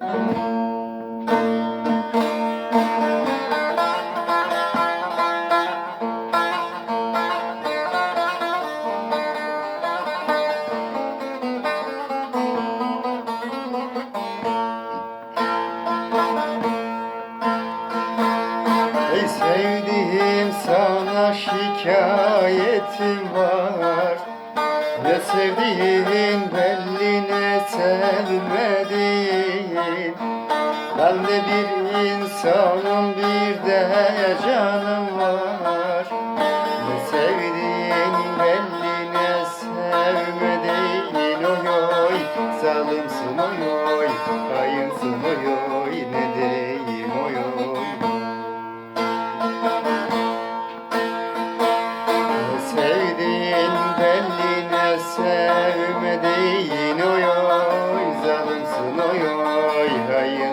Ey sevdiğim sana şikayetim var. Ne sevdiğin belli ne sevmediğin Ben de bir insanım bir de canım var. Ne sevdiğin belli ne sevmediğin Oy oy. Zalimsin oy oy Hayınsın oy oy. Ne diyeyim oy oy? Ne sevdiğin belli ne sevmediğin oy oy. Zalimsin oy oy hayınsın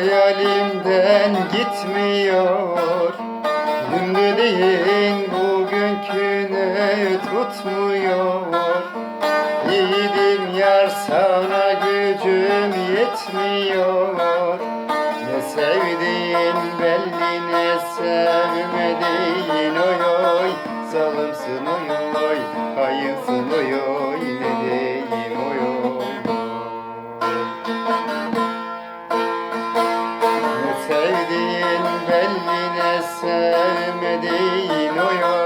hayalimden gitmiyor. Dün dediğin bugünkünü tutmuyor. Yiğidim yar sana gücüm yetmiyor. Ne sevdiğin belli ne sevmediğin oy oy. Zalimsin oy oy Elmine sevmediğin oyun.